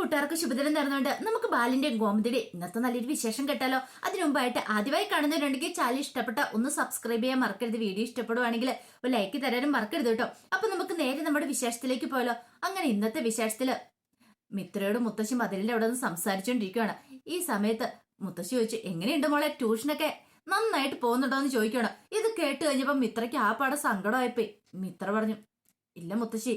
കൂട്ടുകാർക്ക് ശുഭദിനം നേർന്നുകൊണ്ട് നമുക്ക് ബാലിന്റെയും ഗോമതിയുടെ ഇന്നത്തെ നല്ലൊരു വിശേഷം കേട്ടാലോ? അതിനു മുമ്പായിട്ട് ആദ്യമായി കാണുന്നവരുണ്ടെങ്കിൽ ചാനൽ ഇഷ്ടപ്പെട്ട ഒന്ന് സബ്സ്ക്രൈബ് ചെയ്യാൻ മറക്കരുത്. വീഡിയോ ഇഷ്ടപ്പെടുവാണെങ്കിൽ ഒരു ലൈക്ക് തരാനും മറക്കരുത് കേട്ടോ. അപ്പൊ നമുക്ക് നേരെ നമ്മുടെ വിശേഷത്തിലേക്ക് പോയാലോ? അങ്ങനെ ഇന്നത്തെ വിശേഷത്തിൽ മിത്രയോട് മുത്തശ്ശി മതിലിന്റെ അവിടെ നിന്ന് സംസാരിച്ചുകൊണ്ടിരിക്കുകയാണ് ഈ സമയത്ത് മുത്തശ്ശി ചോദിച്ചു എങ്ങനെയുണ്ട് മോളെ? ട്യൂഷനൊക്കെ നന്നായിട്ട് പോകുന്നുണ്ടോ എന്ന് ചോദിക്കണം ഇത് കേട്ട് കഴിഞ്ഞപ്പോ മിത്രയ്ക്ക് ആ പാടെ സങ്കടമായിപ്പോയി. മിത്ര പറഞ്ഞു ഇല്ല മുത്തശ്ശി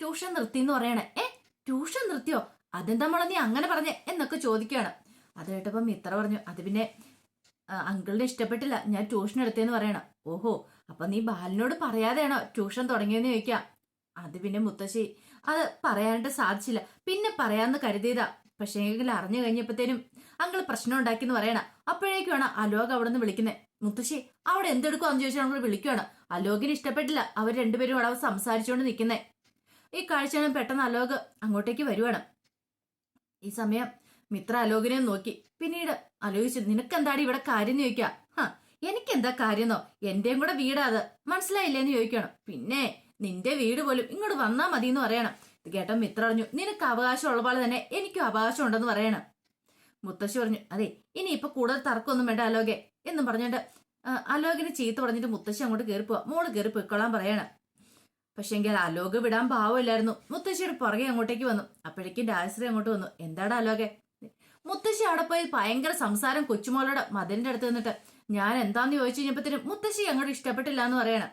ട്യൂഷൻ നിർത്തി എന്ന് പറയണേ. ഏ? ട്യൂഷൻ നിർത്തിയോ? അതെന്താ മോളെ നീ അങ്ങനെ പറഞ്ഞേ എന്നൊക്കെ ചോദിക്കുകയാണ്. അത് കേട്ടപ്പം മിത്ര പറഞ്ഞു അത് പിന്നെ അങ്കിളിനെ അങ്കിളിന് ഇഷ്ടപ്പെട്ടില്ല ഞാൻ ട്യൂഷൻ എടുത്തേന്ന് പറയണം. ഓഹോ അപ്പൊ നീ ബാലിനോട് പറയാതെയാണോ ട്യൂഷൻ തുടങ്ങിയെന്ന് ചോദിക്കാം? അത് പിന്നെ മുത്തശ്ശി അത് പറയാനായിട്ട് സാധിച്ചില്ല. പിന്നെ പറയാന്ന് കരുതിയതാ. പക്ഷേ എങ്കിൽ അറിഞ്ഞു കഴിഞ്ഞപ്പോഴത്തേനും അങ്കിൾ പ്രശ്നം ഉണ്ടാക്കിയെന്ന് പറയണം. അപ്പോഴേക്കുമാണ് അലോക് അവിടെ നിന്ന് വിളിക്കുന്നത് മുത്തശ്ശി അവിടെ എന്തെടുക്കുവാന്ന് ചോദിച്ചാൽ നമ്മൾ വിളിക്കുവാണ്. അലോകിന് ഇഷ്ടപ്പെട്ടില്ല. അവർ രണ്ടുപേരും അവിടെ സംസാരിച്ചുകൊണ്ട് നിൽക്കുന്നേ ഈ കാഴ്ചയാണ് പെട്ടെന്ന് അലോക് അങ്ങോട്ടേക്ക് വരുവാണ്. ഈ സമയം മിത്ര അലോകിനെ നോക്കി. പിന്നീട് ആലോചിച്ചു നിനക്കെന്താടി ഇവിടെ കാര്യം ചോദിക്ക? ഹാ എനിക്കെന്താ കാര്യമെന്നോ എന്റെയും കൂടെ വീടാ അത്. മനസ്സിലായില്ലേന്ന് ചോദിക്കണം. പിന്നെ നിന്റെ വീട് പോലും ഇങ്ങോട്ട് വന്നാ മതി എന്ന് പറയണം. ഇത് കേട്ടോ മിത്ര പറഞ്ഞു നിനക്ക് അവകാശം ഉള്ള പോലെ തന്നെ എനിക്കും അവകാശം ഉണ്ടെന്ന് പറയണം. മുത്തശ്ശി പറഞ്ഞു അതെ ഇനി ഇപ്പൊ കൂടുതൽ തർക്കമൊന്നും വേണ്ട അലോകെ. എന്നും പറഞ്ഞിട്ട് അലോകിനെ ചീത്ത പറഞ്ഞിട്ട് മുത്തശ്ശി അങ്ങോട്ട് കയറി പോവാ മോൾ കയറി പൊയ്ക്കൊള്ളാൻ പറയണം. പക്ഷെങ്കിൽ അലോക് വിടാൻ പാവമില്ലായിരുന്നു മുത്തശ്ശിയുടെ പുറകെ അങ്ങോട്ടേക്ക് വന്നു. അപ്പോഴേക്കും രാജശ്രീ അങ്ങോട്ട് വന്നു. എന്താടാ അലോകെ? മുത്തശ്ശി അവിടെ പോയി ഭയങ്കര സംസാരം കൊച്ചുമോളോട് മതിലിന്റെ അടുത്ത് നിന്നിട്ട് ഞാൻ എന്താന്ന് ചോദിച്ചു കഴിഞ്ഞപ്പത്തിന് മുത്തശ്ശി അങ്ങോട്ട് ഇഷ്ടപ്പെട്ടില്ല എന്ന് പറയണം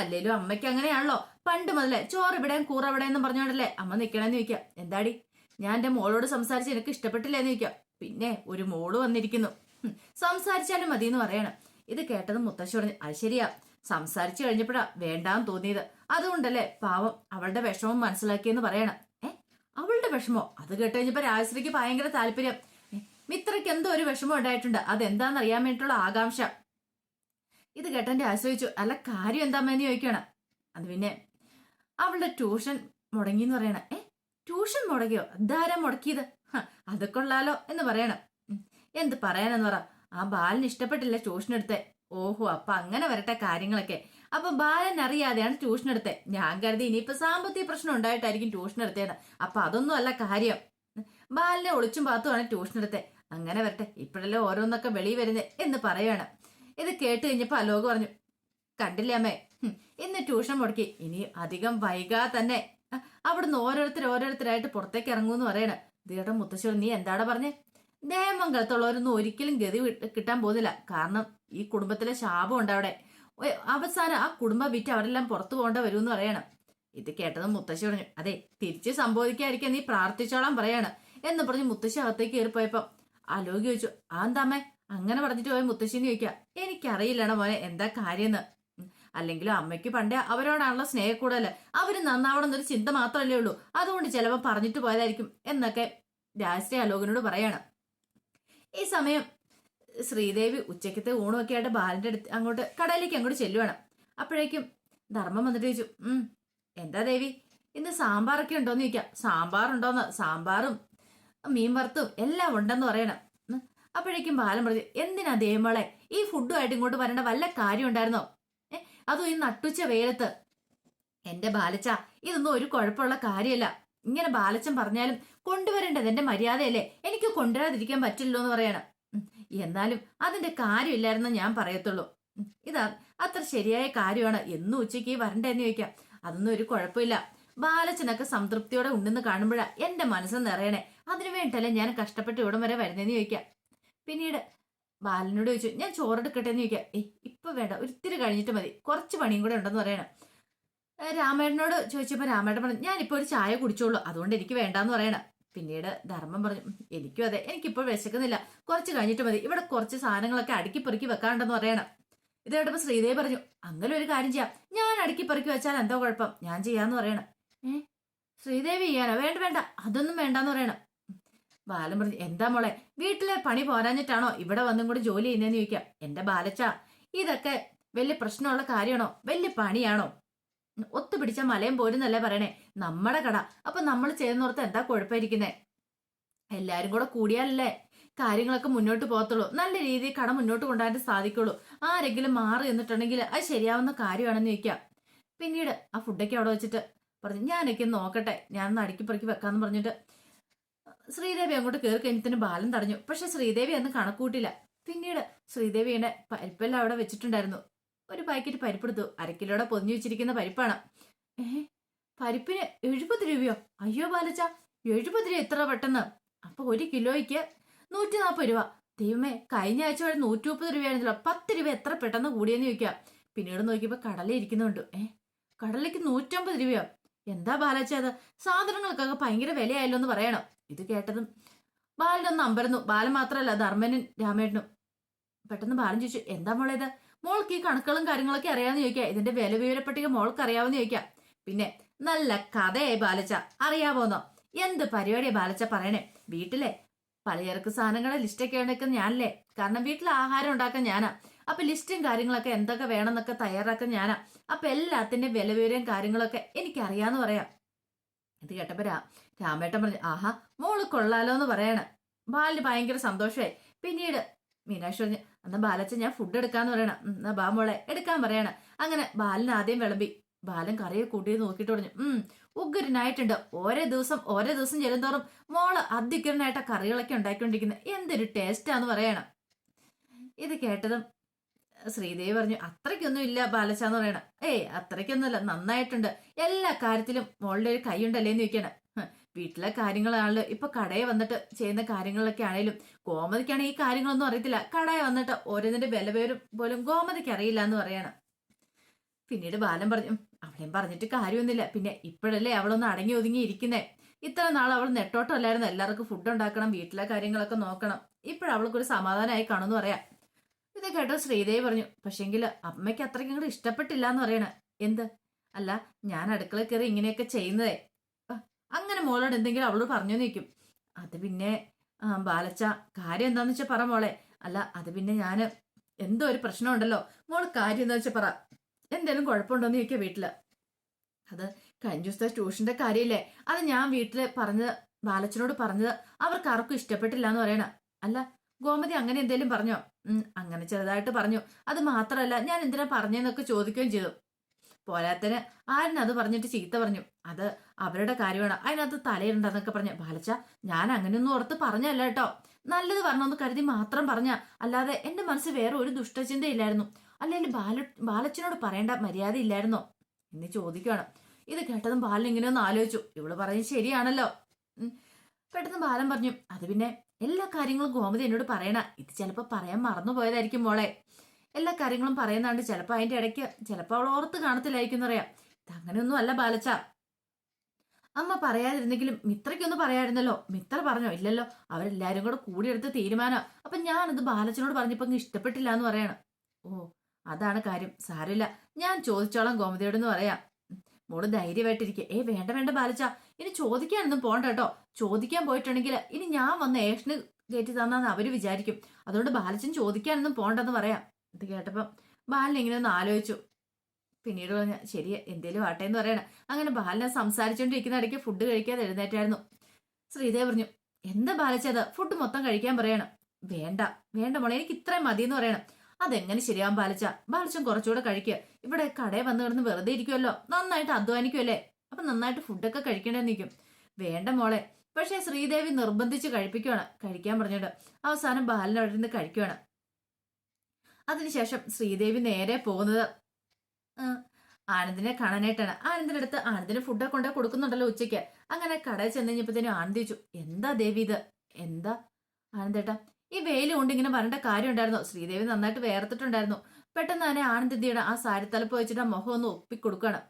അല്ലേലും അമ്മയ്ക്ക് അങ്ങനെയാണല്ലോ. പണ്ട് മുതലേ ചോറ് ഇവിടെയും കൂറ ഇവിടെ എന്ന് പറഞ്ഞോണ്ടല്ലേ അമ്മ നിക്കണെന്ന് ചോദിക്കാം. എന്താടി? ഞാൻ എന്റെ മോളോട് സംസാരിച്ച് എനിക്ക് ഇഷ്ടപ്പെട്ടില്ല എന്ന് ചോദിക്കാം. പിന്നെ ഒരു മോൾ വന്നിരിക്കുന്നു. സംസാരിച്ചാലും മതി എന്ന് പറയണം. ഇത് കേട്ടത് മുത്തശ്ശി പറഞ്ഞു അത് ശരിയാ. സംസാരിച്ചു കഴിഞ്ഞപ്പോഴാ വേണ്ടാന്ന് തോന്നിയത്. അതുകൊണ്ടല്ലേ പാവം അവളുടെ വിഷമം മനസ്സിലാക്കിയെന്ന് പറയണം. ഏ? അവളുടെ വിഷമോ? അത് കേട്ട് കഴിഞ്ഞപ്പോ രാജശ്രീക്ക് ഭയങ്കര താല്പര്യം. മിത്രയ്ക്ക് എന്തോ ഒരു വിഷമം ഉണ്ടായിട്ടുണ്ട്. അതെന്താന്ന് അറിയാൻ വേണ്ടിയിട്ടുള്ള ആകാംക്ഷ. ഇത് കേട്ടെന്റെ ആശ്രയിച്ചു അല്ല കാര്യം എന്താമെന്ന് ചോദിക്കണം അത് പിന്നെ അവളുടെ ട്യൂഷൻ മുടങ്ങി എന്ന് പറയണം. ഏ? ട്യൂഷൻ മുടങ്ങിയോ? എന്താരാ മുടക്കിയത്? അത് കൊള്ളാലോ എന്ന് പറയണം. എന്ത് പറയാനെന്ന് പറ. ആ ബാലിന് ഇഷ്ടപ്പെട്ടില്ല ട്യൂഷൻ എടുത്തേ ഓഹോ അപ്പൊ അങ്ങനെ വരട്ടെ കാര്യങ്ങളൊക്കെ. അപ്പൊ ബാലൻ അറിയാതെയാണ് ട്യൂഷൻ എടുത്തത് ഞാൻ കരുതി ഇനിയിപ്പോ സാമ്പത്തിക പ്രശ്നം ഉണ്ടായിട്ടായിരിക്കും ട്യൂഷൻ എടുത്തേന്ന്. അപ്പൊ അതൊന്നും അല്ല കാര്യം. ബാലിനെ ഒളിച്ചും പാത്തുമാണ് ട്യൂഷൻ എടുത്തത് അങ്ങനെ വരട്ടെ ഇപ്പോഴല്ലേ ഓരോന്നൊക്കെ വെളി വരുന്നേ എന്ന് പറയാണ്. ഇത് കേട്ട് കഴിഞ്ഞപ്പോ അലോക് പറഞ്ഞു കണ്ടില്ലേ അമ്മേ ഇന്ന് ട്യൂഷൻ മുടക്കി. ഇനി അധികം വൈകാതെ തന്നെ. അവിടുന്ന് ഓരോരുത്തർ ഓരോരുത്തരായിട്ട് പുറത്തേക്ക് ഇറങ്ങൂന്ന് പറയണ. ദേടെ മുത്തശ്ശൂർ നീ എന്താടാ പറഞ്ഞേ? ദേമംഗലത്തുള്ളവരൊന്നും ഒരിക്കലും ഗതി കിട്ടാൻ പോകുന്നില്ല. കാരണം ഈ കുടുംബത്തിലെ ശാപം ഉണ്ട് അവിടെ. അവസാനം ആ കുടുംബം വിറ്റ് അവരെല്ലാം പുറത്തു പോകേണ്ട വരുമെന്ന് പറയണം. ഇത് കേട്ടത് മുത്തശ്ശി പറഞ്ഞു അതെ തിരിച്ച് സംഭവിക്കാതിരിക്കാൻ നീ പ്രാർത്ഥിച്ചോളാൻ പറയാണ് എന്ന് പറഞ്ഞ് മുത്തശ്ശി അകത്തേക്ക് കയറിപ്പോയപ്പോ ആലോകി ചോദിച്ചു ആ എന്താമേ അങ്ങനെ പറഞ്ഞിട്ട് പോയ മുത്തശ്ശിന്ന് ചോദിക്കാം എനിക്കറിയില്ലണ മോനെ എന്താ കാര്യമെന്ന്? അല്ലെങ്കിലും അമ്മയ്ക്ക് പണ്ടേ അവരോടാണല്ലോ സ്നേഹക്കൂടൽ അവർ നന്നാവണം എന്നൊരു ചിന്ത മാത്രമല്ലേ ഉള്ളൂ. അതുകൊണ്ട് ചിലപ്പോൾ പറഞ്ഞിട്ട് പോയതായിരിക്കും എന്നൊക്കെ രാജശ്രീ അലോകനോട് പറയാണ്. ഈ സമയം ശ്രീദേവി ഉച്ചക്കത്തെ ഊണുമൊക്കെ ആയിട്ട് ബാലിന്റെ അടുത്ത് അങ്ങോട്ട് കടയിലേക്ക് അങ്ങോട്ട് ചെല്ലുവാണ്. അപ്പോഴേക്കും ധർമ്മം വന്നിട്ട് ചോദിച്ചു എന്താ ദേവി? ഇന്ന് സാമ്പാറൊക്കെ ഉണ്ടോന്ന് ചോദിക്കാം. സാമ്പാറുണ്ടോന്ന്? സാമ്പാറും മീൻ വറുത്തും എല്ലാം ഉണ്ടെന്ന് പറയണം. അപ്പോഴേക്കും ബാലൻ പറഞ്ഞു എന്തിനാ ദേവമോളെ ഈ ഫുഡുമായിട്ട് ഇങ്ങോട്ട് വരേണ്ട വല്ല കാര്യം ഉണ്ടായിരുന്നോ? ഏ അതും ഈ നട്ടുച്ച വെയിലത്ത്? എന്റെ ബാലച്ച ഇതൊന്നും ഒരു കുഴപ്പമുള്ള കാര്യമല്ല. ഇങ്ങനെ ബാലച്ചൻ പറഞ്ഞാലും കൊണ്ടുവരേണ്ടത് എന്റെ മര്യാദയല്ലേ? എനിക്ക് കൊണ്ടുവരാതിരിക്കാൻ പറ്റില്ലോ എന്ന് പറയണം. എന്നാലും അതിന്റെ കാര്യമില്ലായിരുന്നു ഞാൻ പറയത്തുള്ളൂ. ഇതാ അത്ര ശരിയായ കാര്യമാണ്. എന്നും ഉച്ചയ്ക്ക് വരണ്ടെന്ന് ചോദിക്കാം. അതൊന്നും ഒരു കുഴപ്പമില്ല. ബാലച്ചനൊക്കെ സംതൃപ്തിയോടെ ഉണ്ടെന്ന് കാണുമ്പോഴാ എന്റെ മനസ്സ് നിറയണേ. അതിനു വേണ്ടിയല്ലേ ഞാൻ കഷ്ടപ്പെട്ട് ഇവിടം വരെ വരുന്നതെന്ന് ചോദിക്കാം. പിന്നീട് ബാലനോട് ചോദിച്ചു ഞാൻ ചോറെടുക്കട്ടെ എന്ന് ചോദിക്കാം. ഏയ് ഇപ്പൊ വേണ്ട. ഒരിത്തിരി കഴിഞ്ഞിട്ട് മതി. കുറച്ച് പണിയും കൂടെ ഉണ്ടെന്ന് പറയണം. രാമേട്ടനോട് ചോദിച്ചപ്പോൾ രാമേട്ടൻ പറഞ്ഞു ഞാനിപ്പോ ഒരു ചായ കുടിച്ചോളൂ അതുകൊണ്ട് എനിക്ക് വേണ്ടാന്ന് പറയണം. പിന്നീട് ധർമ്മം പറഞ്ഞു "ഉം, എനിക്കും അതെ എനിക്കിപ്പോൾ വിശക്കുന്നില്ല കുറച്ച് കഴിഞ്ഞിട്ട് മതി ഇവിടെ കുറച്ച് സാധനങ്ങളൊക്കെ അടുക്കി പെറുക്കി വെക്കാണ്ടെന്ന് പറയണം. ഇത് കേട്ടപ്പോ ശ്രീദേവി പറഞ്ഞു അങ്ങനെ ഒരു കാര്യം ചെയ്യാം ഞാൻ അടുക്കി പെറുക്കി വെച്ചാൽ എന്തോ കുഴപ്പം ഞാൻ ചെയ്യാന്ന് പറയണം. ഏ ശ്രീദേവി ചെയ്യാനോ? വേണ്ട വേണ്ട അതൊന്നും വേണ്ടാന്ന് പറയണം. ബാലൻ പറഞ്ഞു എന്താ മോളെ വീട്ടിലെ പണി പോരാഞ്ഞിട്ടാണോ ഇവിടെ വന്നും കൂടി ജോലി ചെയ്യുന്നതെന്ന് ചോദിക്കാം എന്റെ ബാലച്ച ഇതൊക്കെ വലിയ പ്രശ്നമുള്ള കാര്യമാണോ വലിയ പണിയാണോ? ഒത്തുപിടിച്ച മലയും പോരുന്നല്ലേ പറയണേ? നമ്മുടെ കട. അപ്പൊ നമ്മൾ ചെയ്യുന്നോർത്ത് എന്താ കുഴപ്പമായിരിക്കുന്നേ? എല്ലാരും കൂടെ കൂടിയാലല്ലേ കാര്യങ്ങളൊക്കെ മുന്നോട്ട് പോകത്തുള്ളൂ. നല്ല രീതിയിൽ കട മുന്നോട്ട് കൊണ്ടുപോകാൻ സാധിക്കുള്ളൂ. ആരെങ്കിലും മാറി നിന്നിട്ടുണ്ടെങ്കിൽ അത് ശരിയാവുന്ന കാര്യമാണെന്ന് ചോദിക്കാം. പിന്നീട് ആ ഫുഡൊക്കെ അവിടെ വെച്ചിട്ട് പറഞ്ഞു ഞാനൊക്കെ നോക്കട്ടെ. ഞാൻ ഒന്ന് അടുക്കി പെറുക്കി വെക്കാന്ന് പറഞ്ഞിട്ട് ശ്രീദേവി അങ്ങോട്ട് കയറി കഴിഞ്ഞിട്ട് ബാലൻ തടഞ്ഞു. പക്ഷെ ശ്രീദേവി അന്ന് കണക്കൂട്ടില്ല പിന്നീട് ശ്രീദേവിയുടെ പരിപ്പെല്ലാം അവിടെ വെച്ചിട്ടുണ്ടായിരുന്നു. ഒരു പാക്കറ്റ് പരിപ്പെടുത്തു അരക്കിലോടെ പൊതിഞ്ഞു വെച്ചിരിക്കുന്ന പരിപ്പാണ്. ഏ പരിപ്പിന് എഴുപത് രൂപയോ? അയ്യോ ബാലച്ച എഴുപത് രൂപ എത്ര പെട്ടെന്ന്? അപ്പൊ ഒരു കിലോയ്ക്ക് നൂറ്റി നാൽപ്പത് രൂപ. ദൈവമേ കഴിഞ്ഞ ആഴ്ച വരെ നൂറ്റി മുപ്പത് രൂപയായിരുന്നല്ലോ. പത്ത് രൂപ എത്ര പെട്ടെന്ന് കൂടിയെന്ന് ചോദിക്കാം. പിന്നീട് നോക്കിയപ്പോ കടല ഇരിക്കുന്നുണ്ട്. ഏ കടലയ്ക്ക് നൂറ്റമ്പത് രൂപയോ? എന്താ ബാലച്ച അത്? സാധനങ്ങൾക്കൊക്കെ ഭയങ്കര വിലയായല്ലോ എന്ന് പറയണം. ഇത് കേട്ടതും ബാലനൊന്ന് അമ്പരന്നു. ബാലൻ മാത്രമല്ല ധർമ്മനും രാമേട്ടനും. പെട്ടെന്ന് ബാലൻ ചോദിച്ചു എന്താ മോളേത് മോൾക്ക് ഈ കണക്കുകളും കാര്യങ്ങളൊക്കെ അറിയാമെന്ന് ചോദിക്കാം. ഇതിന്റെ വില വിവരപ്പട്ടിക മോൾക്ക് അറിയാമെന്ന് ചോദിക്കാം. പിന്നെ നല്ല കഥയായി ബാലച്ച. അറിയാവോന്നോ എന്ത് പരിപാടിയാ ബാലച്ച പറയണേ? വീട്ടിലെ പലചരക്ക് സാധനങ്ങളെ ലിസ്റ്റൊക്കെ ഉണ്ടാക്കുന്ന ഞാനല്ലേ? കാരണം വീട്ടിൽ ആഹാരം ഉണ്ടാക്കാൻ ഞാനാ. അപ്പൊ ലിസ്റ്റും കാര്യങ്ങളൊക്കെ എന്തൊക്കെ വേണമെന്നൊക്കെ തയ്യാറാക്കാൻ ഞാനാ. അപ്പൊ എല്ലാത്തിന്റെ വില വിവരവും കാര്യങ്ങളൊക്കെ എനിക്കറിയാന്ന് പറയാം. ഇത് കേട്ടപ്പോ രാമേട്ടൻ പറഞ്ഞു ആഹാ മോൾ കൊള്ളാലോ എന്ന് പറയാണ്. ബാലിന് ഭയങ്കര സന്തോഷമായി പിന്നീട് മീനാക്ഷി പറഞ്ഞു എന്നാ ബാലച്ച ഞാൻ ഫുഡ് എടുക്കാന്ന് പറയണം. "ഉം, എന്നാ ബാ മോളെ എടുക്കാൻ പറയാണ്. അങ്ങനെ ബാലിന് ആദ്യം വിളമ്പി. ബാലൻ കറിയെ കൂട്ടി നോക്കിട്ട് പറഞ്ഞു ഉം ഉഗ്രനായിട്ടുണ്ട്. ഓരോ ദിവസം ഓരോ ദിവസം ചെല്ലുന്തോറും മോൾ അധികരനായിട്ടാ കറികളൊക്കെ ഉണ്ടാക്കിക്കൊണ്ടിരിക്കുന്നത് എന്തൊരു ടേസ്റ്റാന്ന് പറയണം. ഇത് കേട്ടതും ശ്രീദേവി പറഞ്ഞു അത്രയ്ക്കൊന്നും ഇല്ല ബാലച്ചാന്ന് പറയണം. ഏയ് അത്രയ്ക്കൊന്നുമല്ല നന്നായിട്ടുണ്ട്. എല്ലാ കാര്യത്തിലും മോളുടെ ഒരു കൈ ഉണ്ടല്ലേന്ന് ചോദിക്കണം. വീട്ടിലെ കാര്യങ്ങളാണല്ലോ. ഇപ്പൊ കടയിൽ വന്നിട്ട് ചെയ്യുന്ന കാര്യങ്ങളിലൊക്കെ ആണെങ്കിലും ഗോമതിക്കാണെങ്കിൽ ഈ കാര്യങ്ങളൊന്നും അറിയത്തില്ല. കടയിൽ വന്നിട്ട് ഓരോന്നിന്റെ വില പേരും പോലും ഗോമതിക്ക് അറിയില്ല എന്ന് പറയാണ്. പിന്നീട് ബാലൻ പറഞ്ഞു "ഉം, അവളെയും പറഞ്ഞിട്ട് കാര്യമൊന്നുമില്ല. പിന്നെ ഇപ്പോഴല്ലേ അവളൊന്ന് അടങ്ങി ഒതുങ്ങി ഇരിക്കുന്നേ. ഇത്ര നാൾ അവൾ നെട്ടോട്ടമല്ലായിരുന്നു. എല്ലാവർക്കും ഫുഡ് ഉണ്ടാക്കണം വീട്ടിലെ കാര്യങ്ങളൊക്കെ നോക്കണം. ഇപ്പോഴവൾക്കൊരു സമാധാനമായി കാണുമെന്ന് പറയാം. ഇത് കേട്ടോ ശ്രീദേവി പറഞ്ഞു പക്ഷെങ്കിൽ അമ്മയ്ക്ക് അത്രയ്ക്ക് അങ്ങോട്ട് ഇഷ്ടപ്പെട്ടില്ല എന്ന് പറയണ. എന്ത്? അല്ല ഞാൻ അടുക്കള കയറി ഇങ്ങനെയൊക്കെ ചെയ്യുന്നതേ. അങ്ങനെ മോളോട് എന്തെങ്കിലും അവളോട് പറഞ്ഞു നിൽക്കും അത് പിന്നെ ബാലച്ച കാര്യം എന്താന്ന് വെച്ചാൽ പറ മോളെ. അല്ല അത് പിന്നെ ഞാൻ എന്തോ ഒരു പ്രശ്നമുണ്ടല്ലോ മോൾ കാര്യം എന്താ വെച്ചാൽ പറ. എന്തേലും കുഴപ്പമുണ്ടോന്ന് ചോദിക്കുക വീട്ടിൽ. അത് കഴിഞ്ഞ ദിവസത്തെ ട്യൂഷന്റെ കാര്യമില്ലേ അത് ഞാൻ വീട്ടിൽ പറഞ്ഞത് ബാലച്ചനോട് പറഞ്ഞത് അവർക്ക് ആർക്കും ഇഷ്ടപ്പെട്ടില്ല എന്ന് പറയണ. അല്ല ഗോമതി അങ്ങനെ എന്തേലും പറഞ്ഞോ? അങ്ങനെ ചെറുതായിട്ട് പറഞ്ഞു. അത് മാത്രമല്ല ഞാൻ എന്തിനാ പറഞ്ഞെന്നൊക്കെ ചോദിക്കുകയും ചെയ്തു. പോരാത്തന് ആരും അത് പറഞ്ഞിട്ട് ചീത്ത പറഞ്ഞു. അത് അവരുടെ കാര്യമാണ്. അതിനകത്ത് തലയുണ്ടെന്നൊക്കെ പറഞ്ഞ ബാലച്ച ഞാൻ അങ്ങനെയൊന്നും ഓർത്ത് പറഞ്ഞല്ല കേട്ടോ. നല്ലത് പറഞ്ഞൊന്ന് കരുതി മാത്രം പറഞ്ഞ. അല്ലാതെ എന്റെ മനസ്സ് വേറെ ഒരു ദുഷ്ടചിന്തയില്ലായിരുന്നു. അല്ലെങ്കിൽ ബാല ബാലച്ചനോട് പറയേണ്ട മര്യാദ ഇല്ലായിരുന്നോ? എന്ന് ചോദിക്കുകയാണ് ഇത് കേട്ടതും ബാലൻ ഇങ്ങനെ ഒന്ന് ആലോചിച്ചു. ഇവൾ പറഞ്ഞു ശരിയാണല്ലോ. പെട്ടെന്ന് ബാലൻ പറഞ്ഞു അത് പിന്നെ എല്ലാ കാര്യങ്ങളും ഗോമതി എന്നോട് പറയണ. ഇത് ചിലപ്പോൾ പറയാൻ മറന്നു പോയതായിരിക്കും മോളെ. എല്ലാ കാര്യങ്ങളും പറയുന്നുണ്ട് ചിലപ്പോൾ അതിന്റെ ഇടയ്ക്ക് ചിലപ്പോൾ അവൾ ഓർത്ത് കാണത്തില്ലായിരിക്കും എന്നറിയാം. അങ്ങനെയൊന്നും അല്ല ബാലച്ച. അമ്മ പറയാതിരുന്നെങ്കിലും മിത്രയ്ക്കൊന്ന് പറയായിരുന്നല്ലോ. മിത്ര പറഞ്ഞോ ഇല്ലല്ലോ അവരെല്ലാരും കൂടെ കൂടിയെടുത്ത തീരുമാനം. അപ്പൊ ഞാനത് ബാലച്ചനോട് പറഞ്ഞപ്പോൾ ഇഷ്ടപ്പെട്ടില്ല എന്ന് പറയണം. ഓ അതാണ് കാര്യം. സാരമില്ല. ഞാൻ ചോദിച്ചോളാം ഗോമതിയോട് എന്ന് പറയാം മോൾ ധൈര്യമായിട്ടിരിക്കുക ഏ വേണ്ട വേണ്ട ബാലച്ച. ഇനി ചോദിക്കാനൊന്നും പോണ്ട കേട്ടോ. ചോദിക്കാൻ പോയിട്ടുണ്ടെങ്കിൽ ഇനി ഞാൻ വന്ന് ഏഷന് കയറ്റി തന്നാന്ന് അവർ വിചാരിക്കും. അതുകൊണ്ട് ബാലച്ചൻ ചോദിക്കാനൊന്നും പോണ്ടെന്ന് പറയാം. ഇത് കേട്ടപ്പോൾ ബാലൻ ഇങ്ങനെ ഒന്ന് ആലോചിച്ചു. പിന്നീട് പറഞ്ഞ ശരി എന്തേലും ആട്ടെ എന്ന് പറയണ. അങ്ങനെ ബാലനെ സംസാരിച്ചുകൊണ്ടിരിക്കുന്ന ഇടയ്ക്ക് ഫുഡ് കഴിക്കാതെ എഴുന്നേറ്റായിരുന്നു. ശ്രീദേവ് പറഞ്ഞു എന്താ ബാലച്ചത് ഫുഡ് മൊത്തം കഴിക്കാൻ പറയണം. വേണ്ട വേണ്ട മോളെ എനിക്ക് ഇത്രയും മതി എന്ന് പറയണം. അതെങ്ങനെ ശരിയാവാൻ ബാലച്ച? ബാലച്ചൻ കുറച്ചുകൂടെ കഴിക്കുക ഇവിടെ കടയിൽ വന്ന് കിടന്ന് വെറുതെ ഇരിക്കുമല്ലോ നന്നായിട്ട് അധ്വാനിക്കുമല്ലേ അപ്പൊ നന്നായിട്ട് ഫുഡൊക്കെ കഴിക്കേണ്ടെന്ന് നിൽക്കും വേണ്ട മോളെ പക്ഷേ ശ്രീദേവി നിർബന്ധിച്ച് കഴിപ്പിക്കുവാണ്. കഴിക്കാൻ പറഞ്ഞിട്ട് അവസാനം ബാലൻ അവിടെ നിന്ന് കഴിക്കുവാണ്. അതിനുശേഷം ശ്രീദേവി നേരെ പോകുന്നത് ആനന്ദിനെ കാണാനായിട്ടാണ്. ആനന്ദിന്റെ അടുത്ത് ആനന്ദിന് ഫുഡൊക്കെ കൊണ്ട് കൊടുക്കുന്നുണ്ടല്ലോ ഉച്ചയ്ക്ക്. അങ്ങനെ കടയിൽ ചെന്ന് കഴിഞ്ഞപ്പോഴത്തേനും ആനന്ദിച്ചു എന്താ ദേവി ഇത്? എന്താ? ആനന്ദേട്ടാ ഈ വെയിൽ കൊണ്ട് ഇങ്ങനെ വരേണ്ട കാര്യം ഉണ്ടായിരുന്നു. ശ്രീദേവി നന്നായിട്ട് വേർത്തിട്ടുണ്ടായിരുന്നു. പെട്ടെന്ന് തന്നെ ആനന്ദിയുടെ ആ സാരിത്തലപ്പ് വെച്ചിട്ട് മുഖം ഒന്ന് ഒപ്പിക്കൊടുക്കുകയാണ്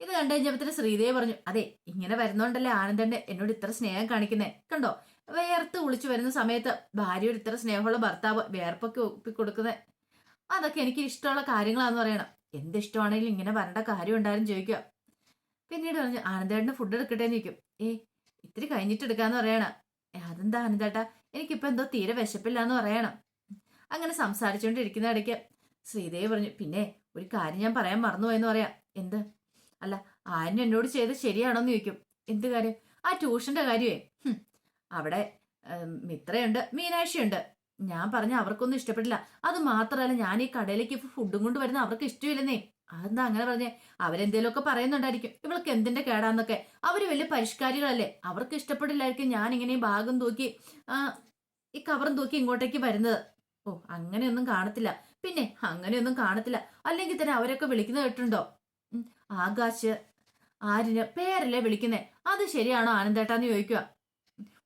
ഇത് കണ്ടു കഴിഞ്ഞപ്പോഴത്തേന് ശ്രീദേവി പറഞ്ഞു അതെ ഇങ്ങനെ വരുന്നോണ്ടല്ലേ ആനന്ദന്റെ എന്നോട് ഇത്ര സ്നേഹം കാണിക്കുന്നേ? കണ്ടോ? വേർത്ത് വിളിച്ചു വരുന്ന സമയത്ത് ഭാര്യയോട് ഇത്ര സ്നേഹമുള്ള ഭർത്താവ് വേർപ്പൊക്കെ ഒപ്പിക്കൊടുക്കുന്നത് അതൊക്കെ എനിക്ക് ഇഷ്ടമുള്ള കാര്യങ്ങളാന്ന് പറയണം. എന്ത് ഇഷ്ടമാണെങ്കിലും ഇങ്ങനെ വരേണ്ട കാര്യം ഉണ്ടായാലും ചോദിക്കുക. പിന്നീട് പറഞ്ഞു ആനന്ദേട്ടന് ഫുഡ് എടുക്കട്ടെ എന്ന് ചോദിക്കും. ഏ ഇത്തിരി കഴിഞ്ഞിട്ട് എടുക്കാന്ന് പറയണ. "ഏ, അതെന്താ ആനന്ദേട്ടാ? എനിക്കിപ്പോ എന്തോ തീരെ വിശപ്പില്ലാന്ന് പറയണം. അങ്ങനെ സംസാരിച്ചുകൊണ്ടിരിക്കുന്ന ഇടയ്ക്ക് ശ്രീദേവി പറഞ്ഞു പിന്നെ ഒരു കാര്യം ഞാൻ പറയാൻ മറന്നുപോയെന്ന് പറയാം. എന്ത്? അല്ല ആര്യൻ എന്നോട് ചെയ്ത് ശരിയാണോന്ന് ചോദിക്കും. എന്ത് കാര്യം? ആ ട്യൂഷന്റെ കാര്യമേ. അവിടെ മിത്രയുണ്ട് മീനാക്ഷിയുണ്ട്. ഞാൻ പറഞ്ഞ അവർക്കൊന്നും ഇഷ്ടപ്പെട്ടില്ല. അത് മാത്രമല്ല ഞാൻ ഈ കടയിലേക്ക് ഫുഡും കൊണ്ട് വരുന്ന അവർക്ക് ഇഷ്ടമില്ലെന്നേ അതെന്താ അങ്ങനെ പറഞ്ഞേ? അവരെന്തേലുമൊക്കെ പറയുന്നുണ്ടായിരിക്കും. ഇവൾക്ക് എന്തിന്റെ കേടാന്നൊക്കെ. അവർ വലിയ പരിഷ്കാരികളല്ലേ. അവർക്ക് ഇഷ്ടപ്പെടില്ലായിരിക്കും ഞാൻ ഇങ്ങനെ ഭാഗം തൂക്കി ഈ കവറും തൂക്കി ഇങ്ങോട്ടേക്ക് വരുന്നത്. ഓ അങ്ങനെയൊന്നും കാണത്തില്ല. പിന്നെ അങ്ങനെയൊന്നും കാണത്തില്ല. അല്ലെങ്കിൽ തന്നെ അവരൊക്കെ വിളിക്കുന്നത് കേട്ടുണ്ടോ ആകാശ് ആരിന് പേരല്ലേ വിളിക്കുന്നേ. അത് ശരിയാണോ ആനന്ദേട്ടാന്ന് ചോദിക്കുക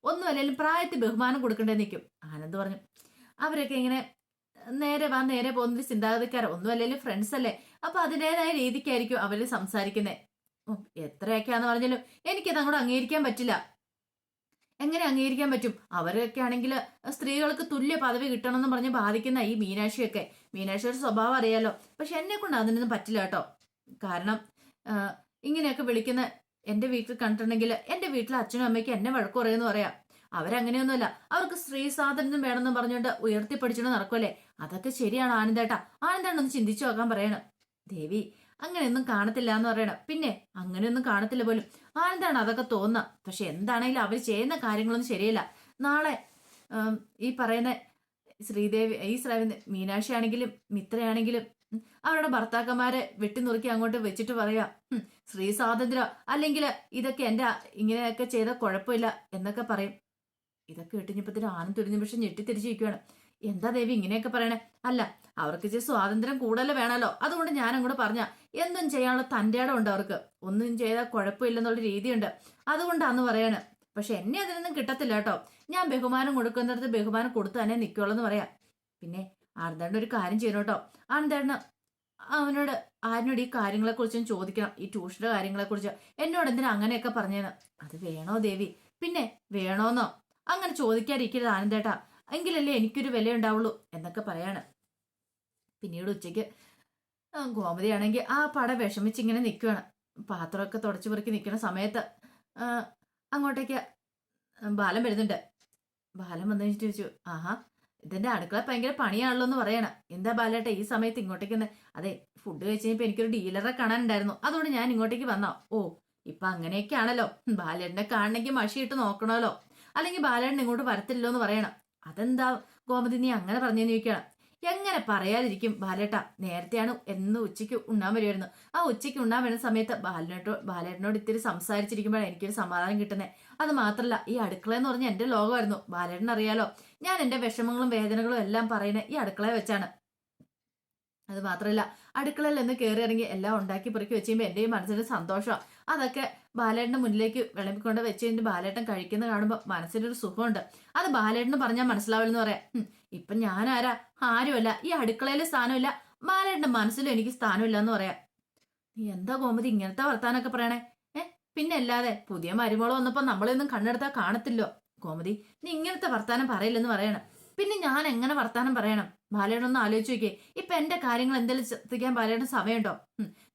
ഒന്നും അല്ലെങ്കിലും പ്രായത്തിൽ ബഹുമാനം കൊടുക്കണ്ടേ നിൽക്കും ആനന്ദ് പറഞ്ഞു അവരൊക്കെ ഇങ്ങനെ നേരെ വാ നേരെ പോകുന്ന ചിന്താഗതിക്കാരോ. ഒന്നും അല്ലെങ്കിലും ഫ്രണ്ട്സ് അല്ലേ. അപ്പൊ അതിന്റെതായ രീതിക്കായിരിക്കും അവർ സംസാരിക്കുന്നത് എത്രയൊക്കെയാന്ന് പറഞ്ഞാലും എനിക്കത് അങ്ങോട്ട് അംഗീകരിക്കാൻ പറ്റില്ല. എങ്ങനെ അംഗീകരിക്കാൻ പറ്റും? അവരൊക്കെ ആണെങ്കിൽ സ്ത്രീകൾക്ക് തുല്യ പദവി കിട്ടണമെന്ന് പറഞ്ഞ് ബാധിക്കുന്ന ഈ മീനാക്ഷിയൊക്കെ. മീനാക്ഷിയുടെ സ്വഭാവം അറിയാലോ. പക്ഷെ എന്നെ കൊണ്ട് അതിനൊന്നും പറ്റില്ല കേട്ടോ. കാരണം ഇങ്ങനെയൊക്കെ വിളിക്കുന്ന എന്റെ വീട്ടിൽ കണ്ടിട്ടുണ്ടെങ്കിൽ എന്റെ വീട്ടിലെ അച്ഛനും അമ്മയ്ക്കും എന്നെ വഴക്കു പറയുമെന്ന് പറയാം. അവരങ്ങനെയൊന്നുമല്ല. അവർക്ക് സ്ത്രീ സ്വാതന്ത്ര്യം വേണമെന്ന് പറഞ്ഞുകൊണ്ട് ഉയർത്തി പഠിച്ചുകൊണ്ട് നടക്കുമല്ലേ അതൊക്കെ ശരിയാണ് ആനന്ദേട്ടാ. ആനന്ദേട്ടൊന്ന് ചിന്തിച്ചു നോക്കാൻ പറയണം. ദേവി അങ്ങനെയൊന്നും കാണത്തില്ല എന്ന് പറയണം. പിന്നെ അങ്ങനെയൊന്നും കാണത്തില്ല പോലും. ആനന്ദാണ് അതൊക്കെ തോന്നുക പക്ഷെ എന്താണെങ്കിലും അവർ ചെയ്യുന്ന കാര്യങ്ങളൊന്നും ശരിയല്ല. നാളെ ഈ പറയുന്ന ശ്രീദേവി ഈ ശ്രീ മീനാക്ഷി ആണെങ്കിലും മിത്രയാണെങ്കിലും അവരുടെ ഭർത്താക്കന്മാരെ വെട്ടിനുറുക്കി അങ്ങോട്ട് വെച്ചിട്ട് പറയാ സ്ത്രീ സ്വാതന്ത്ര്യം അല്ലെങ്കിൽ ഇതൊക്കെ എന്റെ ഇങ്ങനെയൊക്കെ ചെയ്ത കുഴപ്പമില്ല എന്നൊക്കെ പറയും. ഇതൊക്കെ ഇട്ടിഞ്ഞപ്പത്തിന് ആനന്ദ് ഒരു നിമിഷം ഞെട്ടിത്തിരിച്ചിരിക്കുകയാണ് എന്താ ദേവി ഇങ്ങനെയൊക്കെ പറയണേ? അല്ല അവർക്ക് ഇച്ചിരി സ്വാതന്ത്ര്യം കൂടുതൽ വേണമല്ലോ അതുകൊണ്ട് ഞാൻ അങ്ങോട്ട് പറഞ്ഞ എന്തും ചെയ്യാനുള്ള തന്റെ ഇടം ഉണ്ട് അവർക്ക്. ഒന്നും ചെയ്താൽ കുഴപ്പമില്ലെന്നുള്ള രീതിയുണ്ട്. അതുകൊണ്ടാന്ന് പറയാണ്. പക്ഷെ എന്നെ അതിനൊന്നും കിട്ടത്തില്ല കേട്ടോ. ഞാൻ ബഹുമാനം കൊടുക്കുന്നിടത്ത് ബഹുമാനം കൊടുത്തു തന്നെ നിൽക്കുള്ളൂ എന്ന് പറയാം. പിന്നെ ആനന്ദേട്ടൻ ഒരു കാര്യം ചെയ്യണം കേട്ടോ ആനന്ദേട്ടന് അവനോട് ആരിനോട് ഈ കാര്യങ്ങളെക്കുറിച്ചും ചോദിക്കണം. ഈ ട്യൂഷന്റെ കാര്യങ്ങളെക്കുറിച്ച്. എന്നോട് എന്തിനാ അങ്ങനെയൊക്കെ പറഞ്ഞേന്ന്? അത് വേണോ ദേവി? പിന്നെ വേണോന്നോ? അങ്ങനെ ചോദിക്കാതിരിക്കരുത് ആനന്ദേട്ടാ എങ്കിലല്ലേ എനിക്കൊരു വില ഉണ്ടാവുള്ളൂ എന്നൊക്കെ പറയാണ്. പിന്നീട് ഉച്ചയ്ക്ക് ഗോമതിയാണെങ്കിൽ ആ പട വിഷമിച്ച് ഇങ്ങനെ നിൽക്കുകയാണ് പാത്രമൊക്കെ തുടച്ചു പെറുക്കി നിൽക്കുന്ന സമയത്ത് അങ്ങോട്ടേക്ക് ബാലം വരുന്നുണ്ട്. ബാലം വന്നു ചോദിച്ചു ആഹാ ഇതിന്റെ അടുക്കള ഭയങ്കര പണിയാണല്ലോ എന്ന് പറയണം. എന്താ ബാലേട്ട ഈ സമയത്ത് ഇങ്ങോട്ടേക്ക് അതെ ഫുഡ് കഴിച്ച് കഴിഞ്ഞപ്പോ എനിക്കൊരു ഡീലറെ കാണാനുണ്ടായിരുന്നു. അതുകൊണ്ട് ഞാൻ ഇങ്ങോട്ടേക്ക് വന്നോ ഓ ഇപ്പൊ അങ്ങനെയൊക്കെയാണല്ലോ. ബാലേട്ടനെ കാണണമെങ്കിൽ മഷിയിട്ട് നോക്കണമല്ലോ. അല്ലെങ്കിൽ ബാലേട്ടൻ ഇങ്ങോട്ട് വരത്തില്ലല്ലോ എന്ന് പറയണം. അതെന്താ ഗോമതി നീ അങ്ങനെ പറഞ്ഞു ചോദിക്കണം എങ്ങനെ പറയാതിരിക്കും ബാലേട്ട? നേരത്തെയാണ് എന്ന് ഉച്ചയ്ക്ക് ഉണ്ണാൻ വരുമായിരുന്നു ആ ഉച്ചയ്ക്ക് ഉണ്ണാൻ വരുന്ന സമയത്ത് ബാലനോട്ടോ ബാലേട്ടനോട് ഇത്തിരി സംസാരിച്ചിരിക്കുമ്പോഴാണ് എനിക്കൊരു സമാധാനം കിട്ടുന്നത് അത് മാത്രല്ല ഈ അടുക്കള എന്ന് പറഞ്ഞ എന്റെ ലോകമായിരുന്നു. ബാലേട്ടൻ അറിയാലോ ഞാൻ എന്റെ വിഷമങ്ങളും വേദനകളും എല്ലാം പറയുന്നത് ഈ അടുക്കളയെ വെച്ചാണ്. അത് മാത്രമല്ല അടുക്കളയിൽ നിന്ന് കയറി ഇറങ്ങി എല്ലാം ഉണ്ടാക്കി പെറുക്കി വെച്ച് കഴിയുമ്പോൾ എന്റെയും മനസ്സിന് സന്തോഷമാണ് അതൊക്കെ ബാലേട്ടന്റെ മുന്നിലേക്ക് വിളമ്പിക്കൊണ്ട് വെച്ച് കഴിഞ്ഞിട്ട് ബാലേട്ടൻ കഴിക്കുന്നത് കാണുമ്പോൾ മനസ്സിനൊരു സുഖമുണ്ട്. അത് ബാലേട്ടന് പറഞ്ഞാൽ മനസ്സിലാവില്ലെന്ന് പറയാം. ഇപ്പം ഞാനാരാ? ആരുമല്ല. ഈ അടുക്കളയിൽ സ്ഥാനമില്ല. ബാലേട്ടന്റെ മനസ്സിലും എനിക്ക് സ്ഥാനമില്ല എന്ന് പറയാം. നീ എന്താ ഗോമതി ഇങ്ങനത്തെ വർത്താനൊക്കെ പറയണേ? പിന്നെ അല്ലാതെ പുതിയ മരുമോൾ വന്നപ്പോൾ നമ്മളൊന്നും കണ്ണെടുത്താൽ കാണത്തില്ലോ. ഗോമതി നീ ഇങ്ങനത്തെ വർത്താനം പറയില്ലെന്ന് പറയണം. പിന്നെ ഞാൻ എങ്ങനെ വർത്താനം പറയണം? ബാലേട്ടനൊന്ന് ആലോചിച്ച് നോക്കിയേ. ഇപ്പൊ എന്റെ കാര്യങ്ങൾ എന്തെങ്കിലും ശ്രദ്ധിക്കാൻ ബാലയുടെ സമയമുണ്ടോ?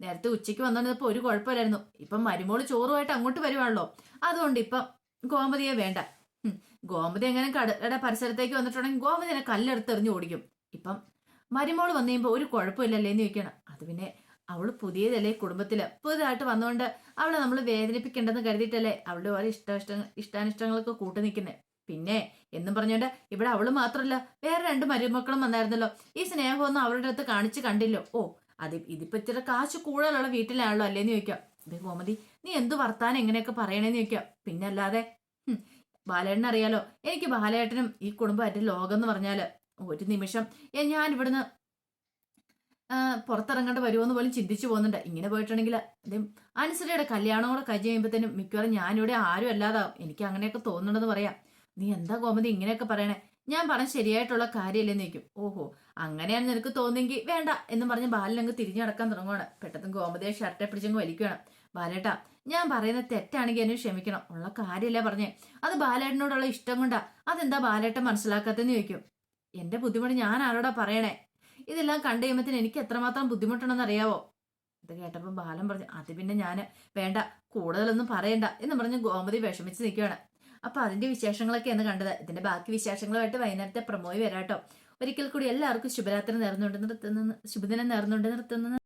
നേരത്തെ ഉച്ചയ്ക്ക് വന്നപ്പോ ഒരു കുഴപ്പമില്ലായിരുന്നു. ഇപ്പം മരുമോൾ ചോറുമായിട്ട് അങ്ങോട്ട് വരുവാണല്ലോ. അതുകൊണ്ട് ഇപ്പം ഗോമതിയെ വേണ്ട. ഗോമതി എങ്ങനെ കടയുടെ പരിസരത്തേക്ക് വന്നിട്ടുണ്ടെങ്കിൽ ഗോമതിനെ കല്ലെടുത്തെറിഞ്ഞ് ഓടിക്കും. ഇപ്പം മരുമോൾ വന്നു കഴിയുമ്പോൾ ഒരു കുഴപ്പമില്ലല്ലേ എന്ന് ചോദിക്കണം. അത് പിന്നെ അവൾ പുതിയതല്ലേ കുടുംബത്തിൽ പുതിയതായിട്ട് വന്നുകൊണ്ട് അവളെ നമ്മൾ വേദനിപ്പിക്കേണ്ടെന്ന് കരുതിയിട്ടല്ലേ അവളുടെ ഓരോ ഇഷ്ട ഇഷ്ടാനിഷ്ടങ്ങളൊക്കെ കൂട്ടു നിൽക്കുന്നത് പിന്നെ എന്നും പറഞ്ഞോണ്ട് ഇവിടെ അവൾ മാത്രല്ല വേറെ രണ്ട് മരുമക്കളും വന്നായിരുന്നല്ലോ. ഈ സ്നേഹമൊന്നും അവരുടെ അടുത്ത് കാണിച്ച് കണ്ടില്ലോ. ഓ അത് ഇതിപ്പോ ഇച്ചിരി കാശ് കൂടുതലുള്ള വീട്ടിലാണല്ലോ അല്ലേന്ന് ചോദിക്കാം. ഇത് ഗോമതി നീ എന്ത് വർത്താനം എങ്ങനെയൊക്കെ പറയണേന്ന് ചോദിക്കാം. പിന്നെ അല്ലാതെ ഹും, ബാലേട്ടൻ അറിയാലോ. എനിക്ക് ബാലേട്ടനും ഈ കുടുംബമായിട്ട് ലോകം എന്ന് പറഞ്ഞാൽ ഒരു നിമിഷം ഞാൻ ഇവിടുന്ന് പുറത്തിറങ്ങേണ്ട വരുമോന്ന് പോലും ചിന്തിച്ചു പോകുന്നുണ്ട്. ഇങ്ങനെ പോയിട്ടുണ്ടെങ്കിൽ അനുസരിയുടെ കല്യാണം കൂടെ കഴിയുമ്പോഴത്തേനും മിക്കവാറും ഞാനിവിടെ ആരും അല്ലാതാവും എനിക്ക് അങ്ങനെയൊക്കെ തോന്നുന്നുണ്ടെന്ന് പറയാം. നീ എന്താ ഗോമതി ഇങ്ങനെയൊക്കെ പറയണേ? ഞാൻ പറഞ്ഞ ശരിയായിട്ടുള്ള കാര്യമല്ലേ നിൽക്കും ഓഹോ അങ്ങനെയാണ് നിനക്ക് തോന്നിയെങ്കിൽ വേണ്ട എന്ന് പറഞ്ഞ് ബാലനങ്ങ് തിരിഞ്ഞു നടക്കാൻ തുടങ്ങുവാണ്. പെട്ടെന്ന് ഗോമതിയെ ഷർട്ടെ പിടിച്ചങ്ങ് വലിക്കുകയാണ്. ബാലേട്ടാ ഞാൻ പറയുന്ന തെറ്റാണെങ്കിൽ എന്നെ ക്ഷമിക്കണം. ഉള്ള കാര്യമല്ല പറഞ്ഞേ. അത് ബാലേട്ടനോടുള്ള ഇഷ്ടം കൊണ്ടാ. അതെന്താ ബാലേട്ടൻ മനസ്സിലാക്കാത്തെന്ന് ചോദിക്കും. എന്റെ ബുദ്ധിമുട്ട് ഞാൻ ആരോടാ പറയണേ? ഇതെല്ലാം കണ്ടു കഴിയുമ്പത്തിന് എനിക്ക് എത്രമാത്രം ബുദ്ധിമുട്ടുണ്ടെന്ന് അറിയാവോ? ഇത് കേട്ടപ്പോൾ ബാലൻ പറഞ്ഞു അത് പിന്നെ ഞാൻ വേണ്ട കൂടുതലൊന്നും പറയണ്ട എന്ന് പറഞ്ഞ് ഗോമതി വിഷമിച്ച് നിൽക്കുകയാണ്. അപ്പൊ അതിന്റെ വിശേഷങ്ങളൊക്കെയാണ് കണ്ടത്. ഇതിന്റെ ബാക്കി വിശേഷങ്ങളുമായിട്ട് വൈകുന്നേരത്തെ പ്രമോയി വരാട്ടോ ഒരിക്കൽ കൂടി എല്ലാവർക്കും ശുഭരാത്രി നേർന്നുകൊണ്ട് നിർത്തുന്നു ശുഭദിനം നേർന്നുകൊണ്ട് നിർത്തുന്നു.